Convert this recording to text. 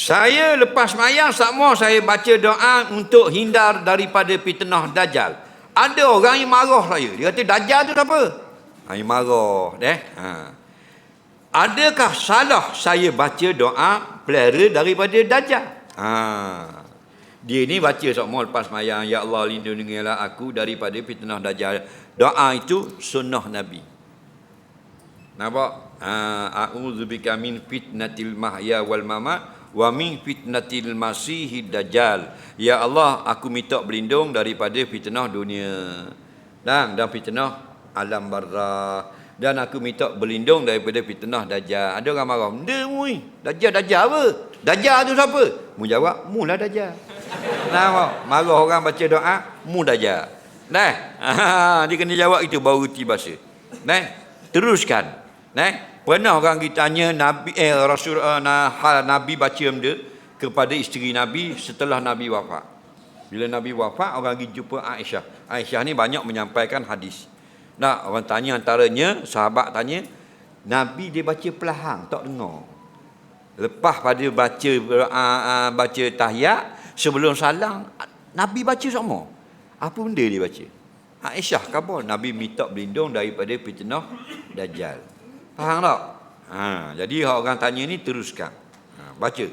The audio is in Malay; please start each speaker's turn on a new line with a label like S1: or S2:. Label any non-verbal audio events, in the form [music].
S1: Saya lepas mayang semua saya baca doa untuk hindar daripada fitnah dajjal. Ada orang yang marah saya. Dia kata dajjal tu apa? Ha, yang marah deh. Ha. Adakah salah saya baca doa pelihara daripada dajjal? Ha. Dia ni baca semua lepas mayang ya Allah lindungilah aku daripada fitnah dajjal. Doa itu sunnah Nabi. Nampak? Ha, a'udzubika min fitnatil mahya wal mamat wa min fitnatil masihid dajjal. Ya Allah aku minta berlindung daripada fitnah dunia. Dan dan fitnah alam barzah. Dan aku minta berlindung daripada fitnah dajjal. Ada orang marah dia mui dajjal dajjal apa? Dajjal tu siapa? Mu jawab mu lah dajjal. Nah marah. Orang baca doa mu dajjal. Nah [laughs] dia kena jawab itu baru reti bahasa nah teruskan nah Pernah orang kita tanya Nabi eh Rasul nah, Nabi baca benda kepada isteri Nabi setelah Nabi wafat. Bila Nabi wafat orang pergi jumpa Aisyah. Aisyah ni banyak menyampaikan hadis. Nah, orang tanya antaranya sahabat tanya Nabi dia baca pelahang tak dengar. Lepas pada baca uh, baca tahiyat sebelum salam Nabi baca semua. Apa benda dia baca? Aisyah khabar Nabi minta berlindung daripada fitnah dajjal. Faham tak? Ha, jadi orang tanya ni teruskan. Ha, baca.